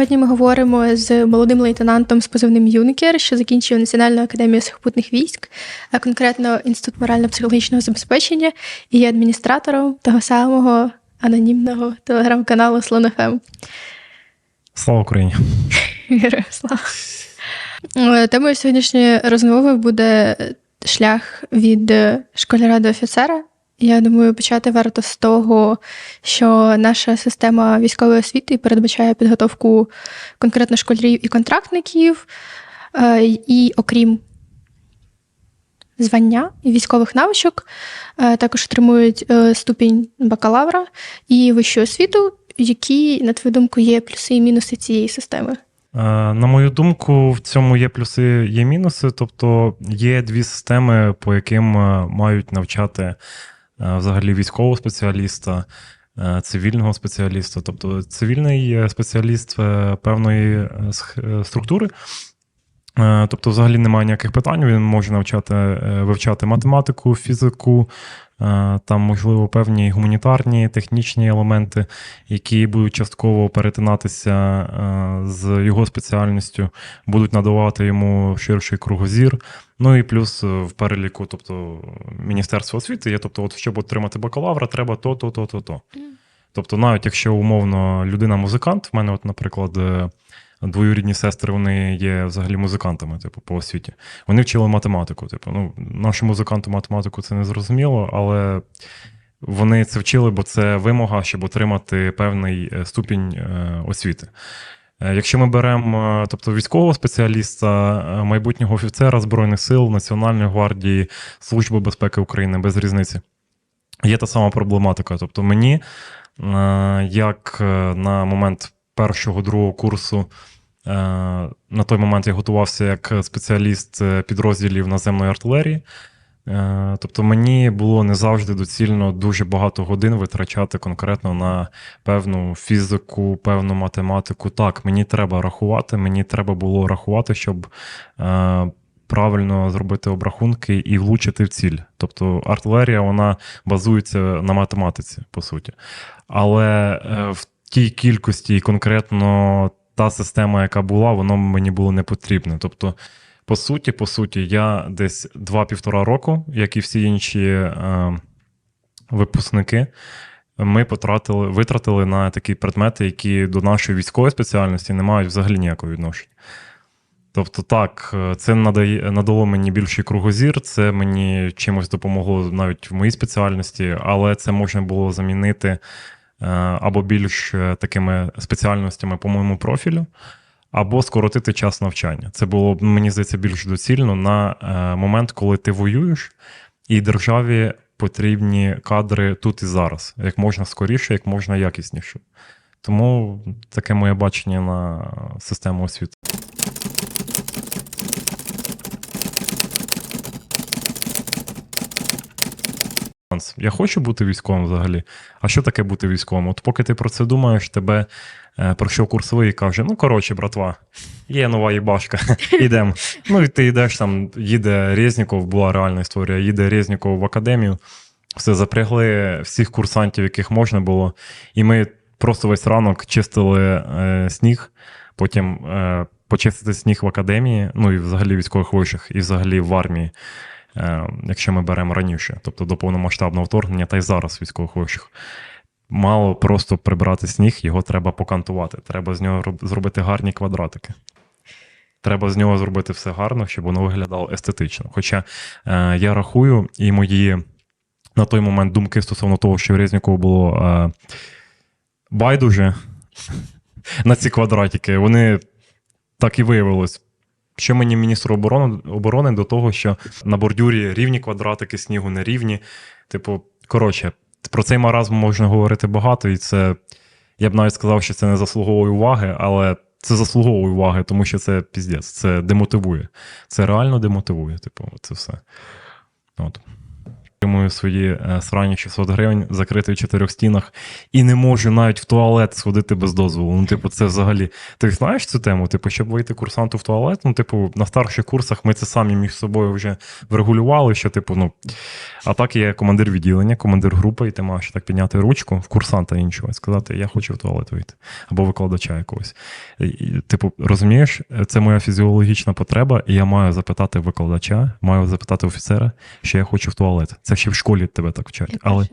Сьогодні ми говоримо з молодим лейтенантом з позивним Юнкер, що закінчив Національну академію сухопутних військ, а конкретно Інститут морально-психологічного забезпечення, і є адміністратором того самого анонімного телеграм-каналу Слон.ФМ. Слава Україні! Героям слава. Е, Темою сьогоднішньої розмови буде шлях від школяра до офіцера. Я думаю, почати варто з того, що наша система військової освіти передбачає підготовку конкретно школярів і контрактників, е, і окрім звання і військових навичок, е, також отримують е, ступінь бакалавра і вищу освіту, які, на твою думку, є плюси і мінуси цієї системи. На мою думку, в цьому є плюси, є мінуси. Тобто є дві системи, по яким мають навчати взагалі військового спеціаліста, е, цивільного спеціаліста. Тобто цивільний е, спеціаліст е, певної е, е, структури. Е, Тобто, взагалі немає ніяких питань. Він може навчати е, вивчати математику, фізику, е, там, можливо, певні гуманітарні, технічні елементи, які будуть частково перетинатися е, з його спеціальністю, будуть надавати йому ширший кругозір. Ну і плюс е, в переліку, тобто Міністерство освіти є, тобто, от, щоб отримати бакалавра, треба то, то, то, то, то. Тобто, навіть якщо умовно людина музикант, в мене, от, наприклад, е, двоюрідні сестри, вони є взагалі музикантами, типу, по освіті. Вони вчили математику. Типу, ну, нашому музиканту математику це не зрозуміло, але вони це вчили, бо це вимога, щоб отримати певний е, ступінь е, освіти. Е, Якщо ми беремо тобто, військового спеціаліста, майбутнього офіцера Збройних сил, Національної гвардії, Служби безпеки України без різниці, є та сама проблематика. Тобто, мені, як на момент першого другого курсу, на той момент я готувався як спеціаліст е, підрозділів наземної артилерії. Е, Тобто мені було не завжди доцільно дуже багато годин витрачати конкретно на певну фізику, певну математику. Так, мені треба рахувати, мені треба було рахувати, щоб е, правильно зробити обрахунки і влучити в ціль. Тобто артилерія вона базується на математиці, по суті. Але е, в тій кількості і конкретно та система, яка була, воно мені було не потрібне. Тобто, по суті, по суті, я десь два-півтора року, як і всі інші е, випускники, ми потратили, витратили на такі предмети, які до нашої військової спеціальності не мають взагалі ніякого відношення. Тобто, так, е, це надає, надало мені більший кругозір, це мені чимось допомогло навіть в моїй спеціальності, але це можна було замінити або більш е, такими спеціальностями по моєму профілю, або скоротити час навчання. Це було, б, мені здається, більш доцільно на е, момент, коли ти воюєш, і державі потрібні кадри тут і зараз, як можна скоріше, як можна якісніше. Тому таке моє бачення на систему освіти. Шанс. Я хочу бути військовим взагалі. А що таке бути військовим? От поки ти про це думаєш, тебе е, пройшов курсовий і каже: ну коротше, братва, є нова їбашка, ідемо. Ну і ти йдеш там, їде Резніков, була реальна історія, їде Резніков в академію, все запрягли всіх курсантів, яких можна було. І ми просто весь ранок чистили е, сніг, потім е, почистити сніг в академії, ну і взагалі військових вишах, і взагалі в армії. Е, якщо ми беремо раніше, тобто до повномасштабного вторгнення, та й зараз в військових. Мало просто прибрати сніг, його треба покантувати. Треба з нього зробити гарні квадратики. Треба з нього зробити все гарно, щоб воно виглядало естетично. Хоча е, я рахую, і мої на той момент думки стосовно того, що Резнікова було е, байдуже на ці квадратики, вони так і виявилось. Що мені міністр оборони, оборони до того, що на бордюрі рівні квадратики, снігу не рівні. Типу, коротше, про цей маразм можна говорити багато, і це я б навіть сказав, що це не заслуговує уваги, але це заслуговує уваги, тому що це піздець, це демотивує. Це реально демотивує, типу, це все. От. Отримую свої е, срані 600 гривень, закритий в чотирьох стінах, і не можу навіть в туалет сходити без дозволу. Ну, типу, це взагалі. Ти знаєш цю тему? Типу, щоб вийти курсанту в туалет, ну, типу, на старших курсах ми це самі між собою вже врегулювали, що, типу, ну. А так є командир відділення, командир групи, і ти маєш так підняти ручку в курсанта іншого і сказати, я хочу в туалет вийти, або викладача якогось. Типу, розумієш, це моя фізіологічна потреба, і я маю запитати викладача, маю запитати офіцера, що я хочу в туалет. Це ще в школі тебе так вчать. Я Але,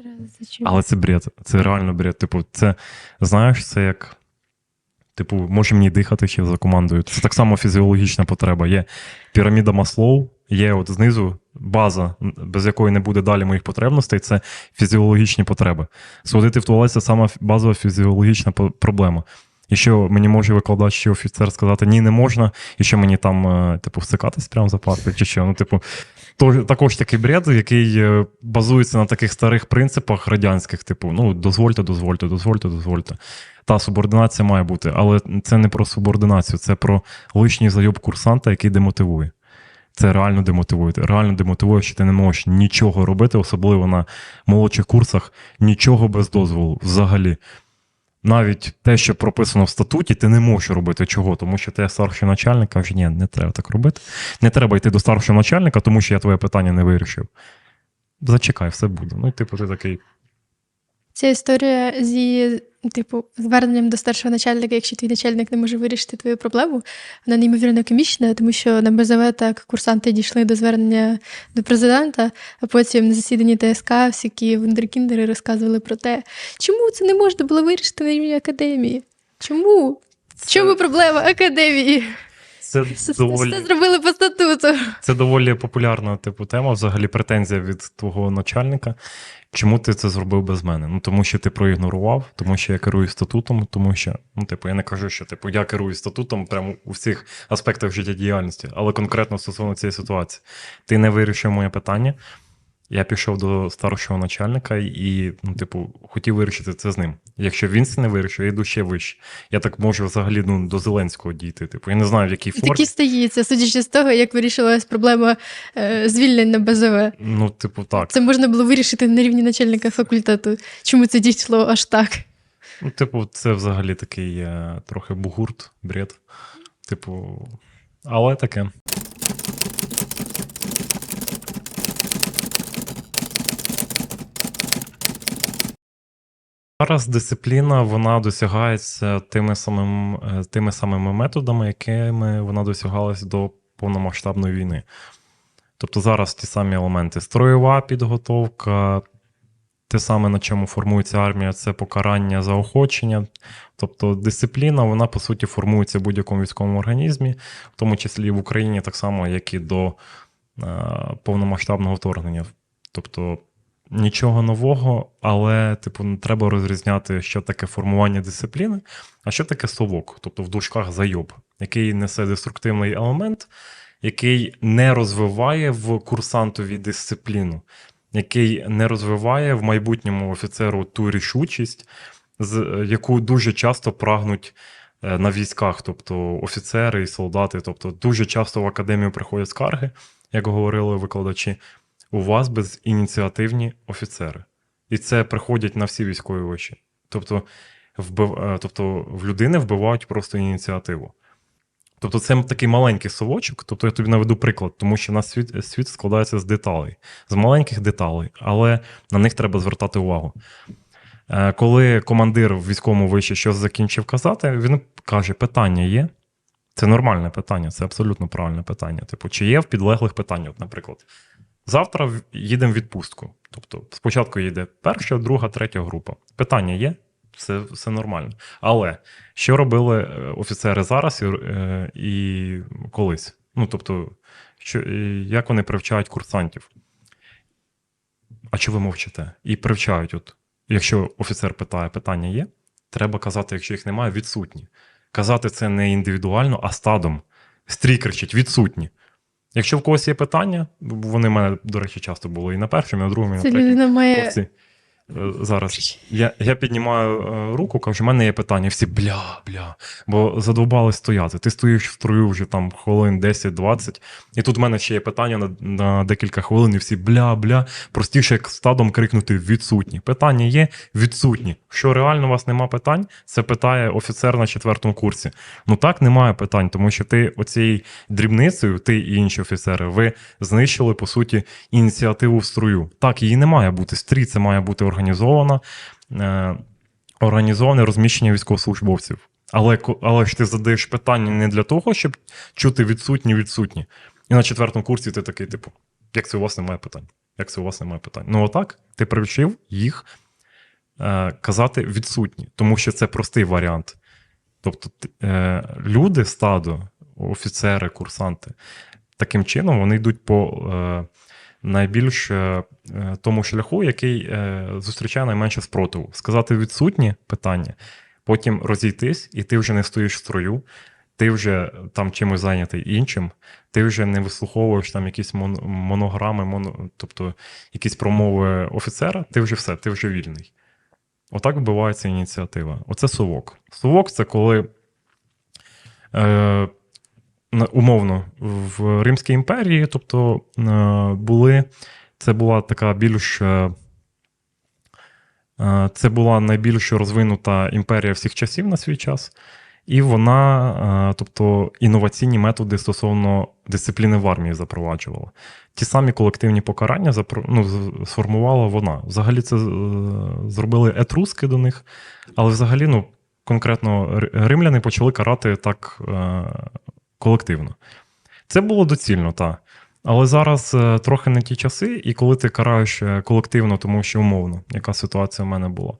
але це бред, це реально бред. Типу, це знаєш, це як. Типу, може мені дихати ще за командою. Це так само фізіологічна потреба. Є піраміда Маслоу, є от знизу база, без якої не буде далі моїх потребностей, це фізіологічні потреби. Сходити в туалет це сама базова фізіологічна проблема. І що мені може викладач чи офіцер сказати, ні, не можна, і що мені там, е, типу, всикатись прямо за партою, чи що. Ну, типу, то, також такий бред, який е, базується на таких старих принципах радянських, типу, ну, дозвольте, дозвольте, дозвольте, дозвольте. Та субординація має бути, але це не про субординацію, це про лишній зайоб курсанта, який демотивує. Це реально демотивує. Реально демотивує, що ти не можеш нічого робити, особливо на молодших курсах, нічого без дозволу взагалі. Навіть те, що прописано в статуті, ти не можеш робити чого, тому що ти старший начальник каже, ні, не треба так робити. Не треба йти до старшого начальника, тому що я твоє питання не вирішив. Зачекай, все буде. Ну, типу, ти такий. Ця історія зі, типу, зверненням до старшого начальника, якщо твій начальник не може вирішити твою проблему, вона неймовірно комічна, тому що на БЗВ так курсанти дійшли до звернення до президента, а потім на засіданні ТСК всякі вундеркіндери розказували про те, чому це не можна було вирішити на рівні академії. Чому? В чому проблема академії? Це доволі, все зробили по статуту. це доволі популярна типу тема, взагалі претензія від твого начальника. Чому ти це зробив без мене? Ну тому що ти проігнорував, тому що я керую статутом, тому що, ну, типу, я не кажу, що типу я керую статутом прямо у всіх аспектах життєдіяльності, але конкретно стосовно цієї ситуації. Ти не вирішив моє питання. Я пішов до старшого начальника і, ну, типу, хотів вирішити це з ним. Якщо він це не вирішив, я йду ще вище. Я так можу взагалі ну, до Зеленського дійти. Типу, я не знаю, в якій формі. такі стається, судячи з того, як вирішилась проблема е, звільнень на БЗВ. Ну, типу, так. Це можна було вирішити на рівні начальника факультету. Чому це дійшло аж так? Ну, типу, це взагалі такий е, трохи бугурт, бред. Типу, але таке. Зараз дисципліна вона досягається тими самими, е, тими самими методами, якими вона досягалась до повномасштабної війни. Тобто зараз ті самі елементи: строєва підготовка, те саме, на чому формується армія, це покарання заохочення. Тобто дисципліна, вона по суті формується в будь-якому військовому організмі, в тому числі і в Україні, так само, як і до е, повномасштабного вторгнення. Тобто нічого нового, але типу, не треба розрізняти, що таке формування дисципліни, а що таке совок, тобто в дужках зайоб, який несе деструктивний елемент, який не розвиває в курсантові дисципліну який не розвиває в майбутньому офіцеру ту рішучість, е, яку дуже часто прагнуть е, на військах, тобто офіцери і солдати. Тобто, дуже часто в академію приходять скарги, як говорили викладачі. У вас безініціативні офіцери. І це приходять на всі військові виші. Тобто, вбив, е, тобто в людини вбивають просто ініціативу. Тобто це такий маленький совочок, тобто я тобі наведу приклад, тому що у нас світ, світ складається з деталей, з маленьких деталей, але на них треба звертати увагу. Е, Коли командир в військовому виші щось закінчив казати, він каже: питання є. Це нормальне питання, це абсолютно правильне питання. Типу, чи є в підлеглих питання? Наприклад, завтра їдемо в відпустку. Тобто, спочатку їде перша, друга, третя група. Питання є, це все нормально. Але що робили е, офіцери зараз і, е, і колись? Ну, тобто, що, е, як вони привчають курсантів? А чи ви мовчите? І привчають, от, якщо офіцер питає, питання є, треба казати, якщо їх немає, відсутні. Казати це не індивідуально, а стадом. Стрій кричить, відсутні. Якщо в когось є питання, вони в мене, до речі, часто були і на першому, і на другому, і на Це третьому. людина має Зараз я, я піднімаю е, руку, кажу, в мене є питання. Всі бля, бля. Бо задовбали стояти. Ти стоїш в строю вже там хвилин 10-20, і тут в мене ще є питання на, на декілька хвилин, і всі бля, бля. Простіше як стадом крикнути відсутні. Питання є відсутні. Що реально у вас нема питань? Це питає офіцер на четвертому курсі. Ну так немає питань, тому що ти оцією дрібницею, ти і інші офіцери, ви знищили по суті ініціативу в строю. Так, її не має бути. Стрій це має бути організована, е, організоване розміщення військовослужбовців. Але, але ж ти задаєш питання не для того, щоб чути відсутні, відсутні. І на четвертому курсі ти такий, типу, як це у вас немає питань? Як це у вас немає питань? Ну, отак, ти привчив їх е, казати відсутні, тому що це простий варіант. Тобто, е, люди, стадо, офіцери, курсанти, таким чином вони йдуть по е, найбільш е, тому шляху, який е, зустрічає найменше спротиву. Сказати відсутні питання, потім розійтись, і ти вже не стоїш в строю, ти вже там чимось зайнятий іншим, ти вже не вислуховуєш там якісь монограми, моно, тобто якісь промови офіцера, ти вже все, ти вже вільний. Отак вбивається ініціатива. Оце совок. Совок це коли е, умовно в Римській імперії, тобто е, були, це була така більш. е, Це була найбільш розвинута імперія всіх часів на свій час, і вона, е, тобто, інноваційні методи стосовно дисципліни в армії запроваджувала. Ті самі колективні покарання ну, сформувала вона. Взагалі, це зробили етруски до них, але взагалі, ну, конкретно римляни почали карати так колективно. Це було доцільно, так. Але зараз е, трохи не ті часи, і коли ти караєш е, колективно, тому що умовно, яка ситуація в мене була.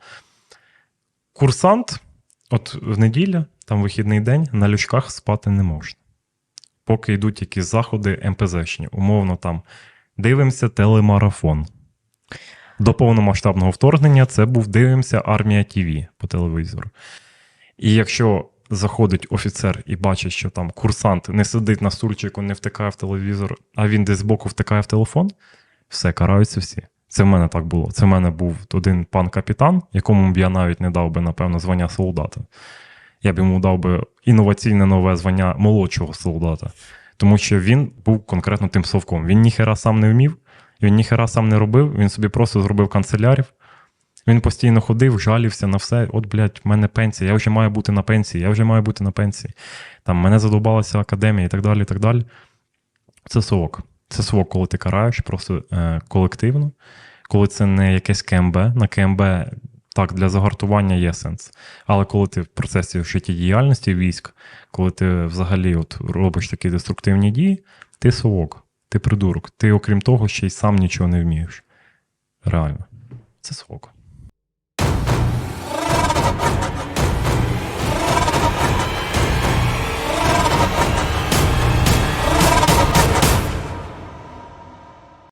Курсант, от в неділю, там вихідний день, на лючках спати не можна. Поки йдуть якісь заходи МПЗшні, умовно там дивимося телемарафон. До повномасштабного вторгнення це був дивимося армія ТВ по телевізору. І якщо заходить офіцер і бачить, що там курсант не сидить на стульчику, не втикає в телевізор, а він десь збоку втикає в телефон, все, караються всі. Це в мене так було. Це в мене був один пан капітан, якому б я навіть не дав би, напевно, звання солдата. Я б йому дав би інноваційне нове звання молодшого солдата. Тому що він був конкретно тим совком. Він ніхера сам не вмів, він ніхера сам не робив, він собі просто зробив канцелярів. Він постійно ходив, жалівся на все. От, блядь, в мене пенсія, я вже маю бути на пенсії, я вже маю бути на пенсії. Там мене задовбалася академія і так далі. і так далі. Це совок. Це совок, коли ти караєш просто е, колективно, коли це не якесь КМБ. На КМБ так, для загартування є сенс. Але коли ти в процесі життєдіяльності військ, коли ти взагалі от робиш такі деструктивні дії, ти совок, ти придурок. Ти, окрім того, ще й сам нічого не вмієш. Реально. Це совок.